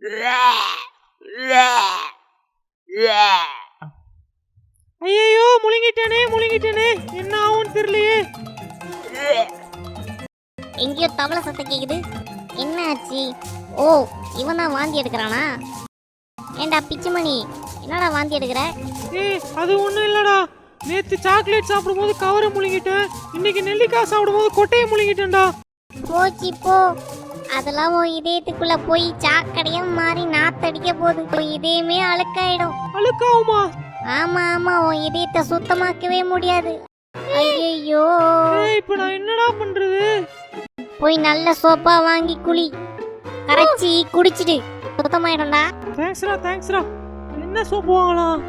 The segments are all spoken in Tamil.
ஐயோ முழுங்கிட்டேனே முழுங்கிட்டேனே. என்ன ஆகும்னு தெரியலையே. எங்கேயோ தவளை சத்தம் கேக்குது. என்ன ஆச்சு? ஓ இவன் தான் வாந்தி எடுக்கிறானா? ஏண்டா பிச்சுமணி என்னடா வாந்தி எடுக்கிற? ஏய் அது ஒண்ணும் இல்லடா. நேத்து சாக்லேட் சாப்பிடும்போது கவரை முழுங்கிட்டேன். இன்னைக்கு நெல்லிக்காய் சாப்பிடும்போது கொட்டையை முழுங்கிட்டேன்டா. போச்சு போ. அதெல்லாம் உன் இதயத்துக்குள்ள போய் சாக்கடையா மாறி நாத்தடிக்க போகுது. உன் இதயமே அழுக்காயிடும். அழுக்காவுமா ஆமா ஆமா உன் இதயத்தை சுத்தமாக்கவே முடியாது. ஐயோ இப்போ நான் என்னடா பண்றது? போய் நல்ல சோப்பா வாங்கி குளி. கரைச்சி குடிச்சிடு. சுத்தமாயிடும்டா. தேங்க்ஸ்டா தேங்க்ஸ்டா என்ன சோப்பு வாங்கலாம்?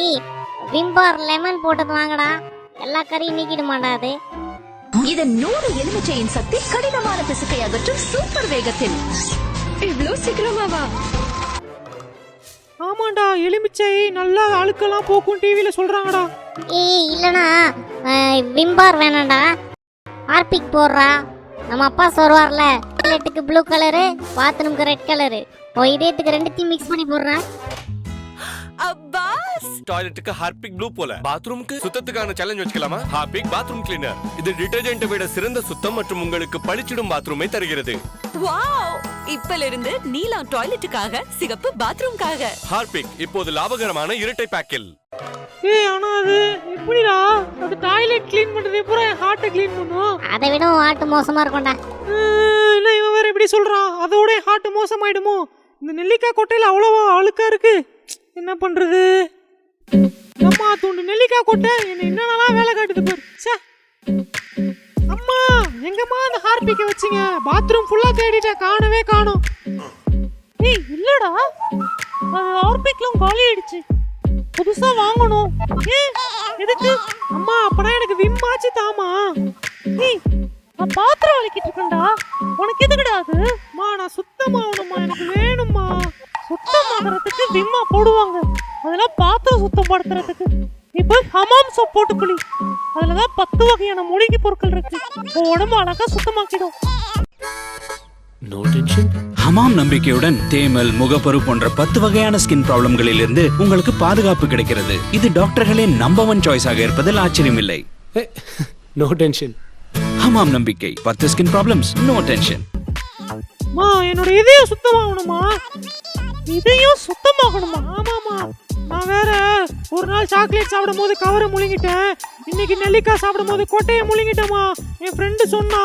ஏய் விம்பார் லெமன் போட்டது வாங்கடா. எல்லா கறியும் நீக்கிடுமாடா அது. இதன் நூறு எலுமிச்சையின் சக்தி கடினமான பிசுக்கை அகற்றும் சூப்பர் வேகத்தில். இவ்ளோ சீக்கிரமாவா ஆமாண்டா எலுமிச்சை நல்லா அழுக்கெல்லாம் போக்கும் டிவியில சொல்றாங்கடா. ஏய் இல்லனா விம்பார் வேணாம்டா ஆர்பிக் போடுறா. நம்ம அப்பா சொல்வார்ல டாய்லெட்டுக்கு ப்ளூ கலரு பாத்ரூம்க்கு ரெட் கலரு இதயத்துக்கு ரெண்டுத்தையும் மிக்ஸ் பண்ணி போடுறா. அப்பாஸ் டாய்லெட்டுக்கு ஹார்பிக் ப்ளூ போல. பாத்ரூமுக்கு சுத்தத்துக்கான சேலஞ்ச் வச்சுக்கலாமா? ஹார்பிக் பாத்ரூம் கிளீனர் இது டிடர்ஜென்ட்டை விட சிறந்த சுத்தம் மற்றும் உங்களுக்கு பளிச்சிடும் பாத்ரூமை தருகிறது. வாவ் இப்பல இருந்து நீலம் டாய்லெட்டுக்காக சிகப்பு பாத்ரூம்காக ஹார்பிக் இப்போது லாபகரமான இரட்டை பேக்கில் ஏய் ஆனா அது எப்படிடா அது டாய்லெட் க்ளீன் பண்றது எப்போ என் ஹார்ட்டை க்ளீன் பண்ணும். அதை விட ஆட்டு மோசமா இருக்கும்டா. என்ன இவன் வேற இப்படி சொல்றான் அதோட ஹார்ட் மோசமாயிடுமோ? இந்த நெல்லிக்காய் கொட்டையில அவ்வளவா அழுக்கா இருக்கு. என்ன பண்றது? அம்மா தூண்டு நெல்லிக்காய் கொட்டை. என்ன என்னென்னலாம் வேலை காட்டுது பாரு. ச்சே. அம்மா எங்கம்மா அந்த ஹார்பிக்கை வச்சீங்க? பாத்ரூம் ஃபுல்லா தேடிட்டேன். காணவே காணோம். ஏய் இல்லடா. ஹார்பிக்லாம் காலி ஆயிடுச்சு. புதுசா வாங்கணும். ஏ எதுக்கு? அம்மா அப்பனா எனக்கு விம் ஆச்சு தாமா ஏய் நான் பாத்திரம் வலிக்கிட்டு இருக்கேன்டா. உனக்கு எதுக்குடா அது? மா நான் சுத்தமாகணுமா எனக்கு வேணுமா சுத்தமாகறதுக்கு விம்மா போடுவாங்க. அதெல்லாம் பாத்திரம் சுத்தம் படுத்துறதுக்கு. நீ போய் ஹமாம் சோப் போட்டு குளி அதுல தான் பத்து வகையான மூலிகை பொருட்கள் இருக்கு. உன் உடம்பு அழகா சுத்தமாக்கிடும். நோ டென்ஷன் ஹமாம் நம்பிக்கையுடன் தேமல் முகப்பரு போன்ற பத்து வகையான ஸ்கின் ப்ராப்ளம்களில் இருந்து உங்களுக்கு பாதுகாப்பு கிடைக்கிறது. இது டாக்டர்களின் நம்பர் ஒன் சாய்ஸாக இருப்பதில் ஆச்சரியமில்லை. நோ டென்ஷன் ஹமாம் நம்பிக்கை பத்து ஸ்கின் ப்ராப்ளம்ஸ் நோ டென்ஷன் மா என்னோட இதயம் சுத்தமாகணுமா? இதயம் சுத்தமாகணுமா? ஆமாமா நான் வேற ஒரு நாள் சாக்லேட் சாப்பிடும் போது கவரை முழுங்கிட்டேன். இன்னைக்கு நெல்லிக்காய் சாப்பிடும் போது கொட்டையை முழுங்கிட்டேமா என் ஃப்ரெண்டு சொன்னா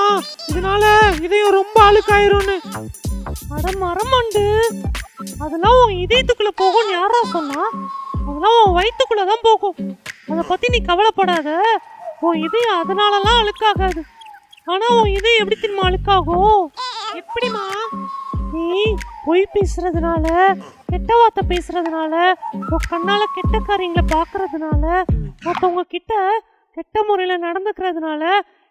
இதனால இதயம் ரொம்ப அழுக்காயிரும்னு. அட மரமாண்டு. அதெல்லாம் உன் இதயத்துக்குள்ள போகும்னு யாரா சொன்னா? அதெல்லாம் உன் வயித்துக்குள்ள தான் போகும். அதை பத்தி நீ கவலைப்படாத. உன் இதயம் அதனாலலாம் அழுக்காகாது. ஆனா உன் இதயம் எப்படி தெரியுமா அழுக்காகும்? எப்படிமா நீ பொய் பேசுறதுனால கெட்ட வார்த்தை பேசுறதுனால உன் கண்ணால கெட்ட காரியங்களை பார்க்கறதுனால மற்றவங்க கிட்ட கெட்ட முறையில நடந்துக்கிறதுனால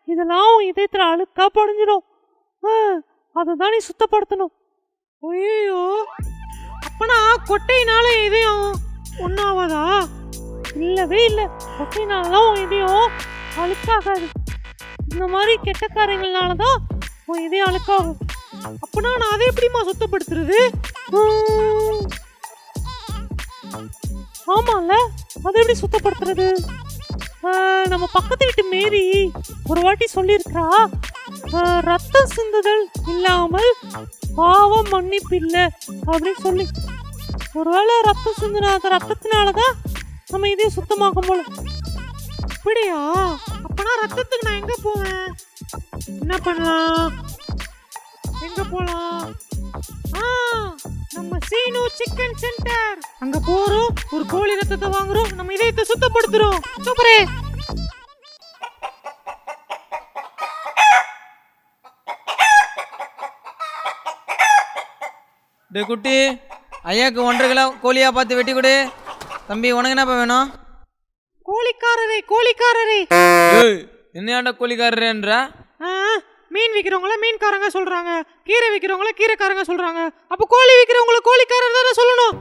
இதெல்லாம் உன் இதயத்துல அழுக்கா படிஞ்சிடும் அதுதான் நீ சுத்தப்படுத்தணும். ஐயோ அப்பனா கொட்டையினால இதயம் ஒன்றாவதா இல்லவே இல்லை. கொட்டையினால தான் உன் இதயம் அழுக்காகாது. இந்த மாதிரி கெட்ட காரியங்கள்னால தான் உன் இதயம் அழுக்காகும். அப்பனா நான் அதை எப்படிமா சுத்தப்படுத்துறது? ஆமால அதை எப்படி சுத்தப்படுத்துறது? நம்ம பக்கத்து வீட்டு மேரி ஒரு வாட்டி சொல்லியிருக்கா ரத்தம் சிந்துதல் இல்லாமல் பாவம் மன்னிப்பு இல்லை அப்படின்னு சொல்லி. ஒருவேளை ரத்தம் சிந்துன ரத்தத்தினாலதான் நம்ம இதே சுத்தமாக்கும் போல. அப்படியா அப்பனா ரத்தத்துக்கு நான் எங்க போவேன்? என்ன பண்ணலாம்? எங்க போலாம்? ஆ நம்ம சீனு சிக்கன் சென்டர் அங்க போறோம் ஒரு கோழி ரத்தத்தை வாங்குறோம் நம்ம இதயத்தை சுத்தப்படுத்துறோம். சூப்பரே. டே குட்டி ஐயாக்கு ஒன்றரை கிலோ கோழியா பார்த்து வெட்டி கொடு. தம்பி உனக்கு என்னப்பா வேணும்? கோழிக்காரரே கோழிக்காரரே. என்னையாண்ட கோழிக்காரரேன்ற? மீன் விக்கிறவங்கள மீன்காரங்க சொல்றாங்க. கீரை விக்கிறவங்கள கீரைக்காரங்க சொல்றாங்க. அப்ப கோழி விக்கிறவங்கள கோழிக்காரர் தானே சொல்லணும்.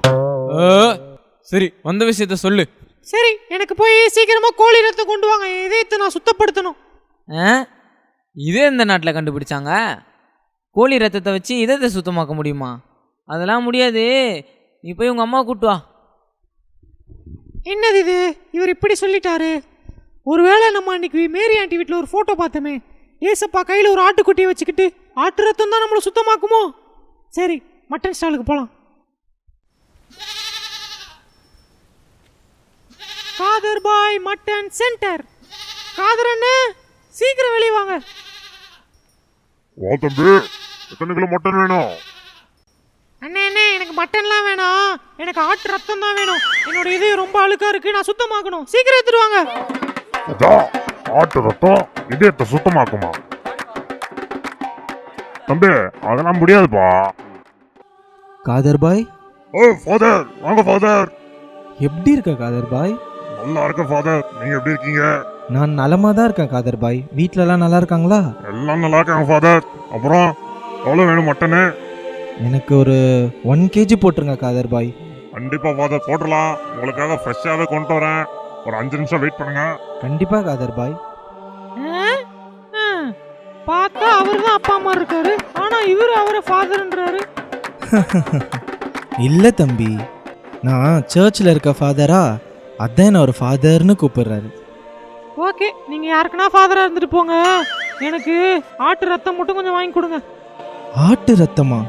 சரி வந்த விஷயத்த சொல்லு. சரி எனக்கு போய் சீக்கிரமா கோழி ரத்தம் கொண்டு வாங்க. இதயத்தை நான் சுத்தப்படுத்தணும். இதே இந்த நாட்டில் கண்டுபிடிச்சாங்க. கோழி ரத்தத்தை வச்சு இதத்தை சுத்தமாக்க முடியுமா? அதெல்லாம் முடியாது. நீ போய் உங்கள் அம்மா கூட்டு வா. என்னது இது? இவர் இப்படி சொல்லிட்டாரு. ஒருவேளை நம்ம அன்னைக்கு மேரி ஆண்டி வீட்டில் ஒரு ஃபோட்டோ பார்த்தோமே. ஏசப்பா கையில் ஒரு ஆட்டுக்குட்டியை வச்சுக்கிட்டு ஆட்டு ரத்தம் தான் நம்மளை சுத்தமாக்குமோ? சரி மட்டன் ஸ்டாலுக்கு போகலாம் காதர் பாய் மட்டன் சென்டர் காதர் அண்ணே சீக்கிரம் வெளியே வாங்க. வா தம்பி எத்தனை கிலோ மட்டன் வேணும்? அண்ணே அண்ணே எனக்கு மட்டன்லாம் வேணாம். எனக்கு ஆட்டு ரத்தம் தான் வேணும். என்னோட இதயம் ரொம்ப அழுக்கா இருக்கு நான் சுத்தமாக்கணும். சீக்கிரம் எடுத்துட்டு வாங்க. ஆட்டு ரத்தம் இதயத்தை சுத்தமாக்குமா? தம்பி அதெல்லாம் முடியாதுப்பா. காதர் பாய்? ஓ ஃபாதர் வாங்க ஃபாதர் எப்படி இருக்க காதர் பாய்? நல்லா இருக்க ஃபாதர் நீங்க எப்படி இருக்கீங்க? நான் நலமா தான் இருக்கேன் காதர் பாய். வீட்லலாம் நல்லா இருக்காங்களா? எல்லாம் நல்லா இருக்காங்க ஃபாதர் அப்புறம் எவ்வளோ வேணும் மட்டனு? எனக்கு ஒரு ஒன் கேஜி போட்டுருங்க காதர் பாய். கண்டிப்பா ஃபாதர் போட்டுடலாம். உங்களுக்காக ஃப்ரெஷ்ஷாகவே கொண்டு வரேன். ஒரு அஞ்சு நிமிஷம் வெயிட் பண்ணுங்க. கண்டிப்பா காதர் பாய். ஆ? ஆ. பார்த்தா அவர் தான் அப்பா அம்மா இருக்காரு. ஆனா இவர் அவரை ஃபாதர்ன்றாரு இல்லை தம்பி. நான் சர்ச்சில் இருக்க ஃபாதரா அதான் என்ன ஒரு ஃபாதர்னு கூப்பிடுறாரு. ஓகே நீங்க யாருக்குன்னா ஃபாதரா இருந்துட்டு போங்க. எனக்கு ஆட்டு ரத்தம் மட்டும் கொஞ்சம் வாங்கி கொடுங்க. ஆட்டு ரத்தமா?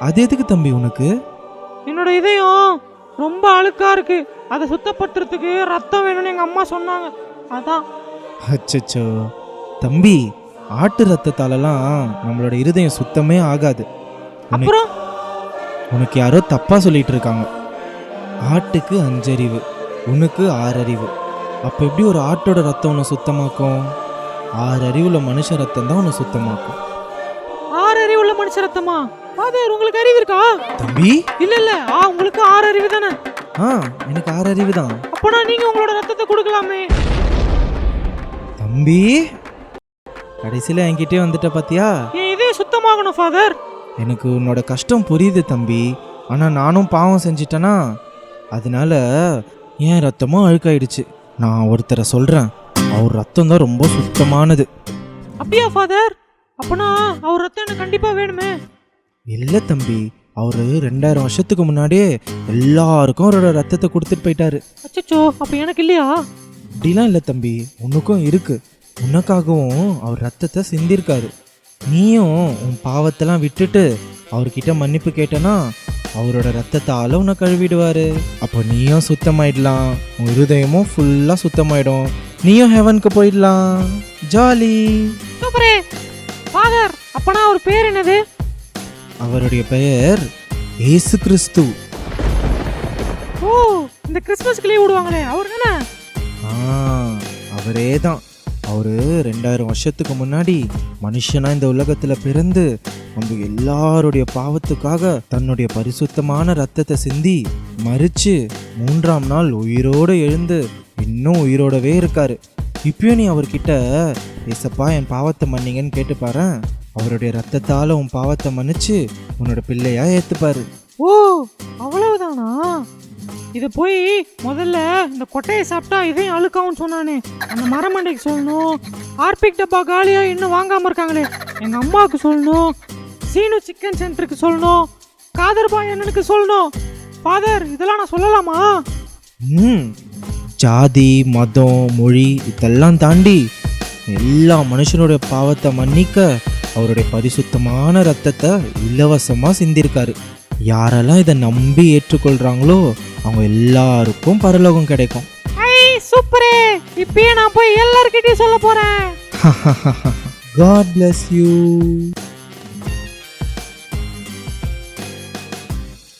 அது எதுக்கு தம்பி உனக்கு? என்னோட இதயம் ரொம்ப அழுக்கா இருக்கு. அதை சுத்தப்படுத்துறதுக்கு ரத்தம் வேணும்னு எங்க அம்மா சொன்னாங்க. அதான். அச்சச்சோ. தம்பி ஆட்டு ரத்தத்தாலலாம் நம்மளோட இருதயம் சுத்தமே ஆகாது. அப்புறம்? உனக்கு யாரோ தப்பா சொல்லிட்டு இருக்காங்க ஆட்டுக்கு அஞ்சறிவு உனக்கு ஆறறிவு. அப்போ எப்படி ஒரு ஆட்டோட ரத்தம் உன்னை சுத்தமாக்கும்? ஆறு அறிவுள்ள மனுஷ ரத்தம் தான் உன்னை சுத்தமாக்கும். ஆறு அறிவு உள்ள மனுஷ ரத்தமா? ஃபாதர் உங்களுக்கு அறிவு இருக்கா? தம்பி? இல்ல இல்ல. ஆ உங்களுக்கு ஆறு அறிவு தானே. ஆ எனக்கு ஆறு அறிவு தான். அப்பனா நீங்க உங்களோட ரத்தத்தை கொடுக்கலாமே. தம்பி கடைசியில் என்கிட்டே வந்துட்ட பாத்தியா? என் இதயம் சுத்தமாகணும் ஃபாதர். எனக்கு உன்னோட கஷ்டம் புரியுது தம்பி. ஆனால் நானும் பாவம் செஞ்சிட்டேனா? அதனால என் ரத்தமும் அழுக்காயிடுச்சு. நான் ஒருத்தரை சொல்கிறேன் அவர் ரத்தம் தான் ரொம்ப சுத்தமானது. அப்படியா ஃபாதர்? அப்பனா அவர் ரத்தம் எனக்கு கண்டிப்பா வேணுமே. இல்லை தம்பி. அவர் ரெண்டாயிரம் வருஷத்துக்கு முன்னாடியே எல்லாருக்கும் அவரோட ரத்தத்தை கொடுத்துட்டு போயிட்டாரு. அச்சச்சோ அப்ப எனக்கு இல்லையா? அப்படிலாம் இல்லை தம்பி. உனக்கும் இருக்கு. உனக்காகவும் அவர் ரத்தத்தை சிந்திருக்காரு. நீயும் உன் பாவத்தெல்லாம் விட்டுட்டு அவர்கிட்ட மன்னிப்பு கேட்டனா அவரோட ரத்தத்தால உன்னை கழுவிடுவாரு. அப்போ நீயும் சுத்தமாயிடலாம். உன் இருதயமும் ஃபுல்லாக சுத்தமாயிடும். நீயும் ஹெவனுக்கு போயிடலாம். ஜாலி. சூப்பரே. ஃபாதர் அப்பனா அவர் பேர் என்னது? அவருடைய பெயர் ஏசு கிறிஸ்து. ஓ இந்த கிறிஸ்மஸ்க்கு லீவ் விடுவாங்களே அவர் தானே? ஆ அவரே தான். அவரு ரெண்டாயிரம் வருஷத்துக்கு முன்னாடி மனுஷனா இந்த உலகத்துல பிறந்து நம்ம எல்லாருடைய பாவத்துக்காக தன்னுடைய பரிசுத்தமான ரத்தத்தை சிந்தி மறிச்சு மூன்றாம் நாள் உயிரோடு எழுந்து இன்னும் உயிரோடவே இருக்காரு. இப்பயும் நீ அவர்கிட்ட ஏசப்பா என் பாவத்தை மன்னிங்கன்னு கேட்டு பாரேன் அவருடைய ரத்தத்தால உன் பாவத்தை மன்னிச்சு உன்னோட பிள்ளையா ஏத்துப்பாரு. ஓ அவ்வளவுதானா? இது போய் முதல்ல இந்த கொட்டையை சாப்பிட்டா இதையும் அழுக்காவும் சொன்னானே. அந்த மரமண்டைக்கு சொல்லணும். ஆர்பிக் டப்பா காலியா இன்னும் வாங்காம இருக்காங்களே. எங்க அம்மாவுக்கு சொல்லணும். சீனு சிக்கன் சென்டருக்கு சொல்லணும். காதர் பாய் அண்ணனுக்கு சொல்லணும். ஃபாதர் இதெல்லாம் நான் சொல்லலாமா? ம். ஜாதி மதம் மொழி இதெல்லாம் தாண்டி எல்லா மனுஷனுடைய பாவத்தை மன்னிக்க அவருடைய பரிசுத்தமான ரத்தத்தை இலவசமாக சிந்திருக்காரு. யாரெல்லாம் இதை நம்பி ஏற்றுக்கொள்கிறாங்களோ அவங்க எல்லாருக்கும் பரலோகம் கிடைக்கும். சூப்பரே! இப்பயே நான் போய் எல்லார்கிட்டயும் சொல்ல போறேன். God bless you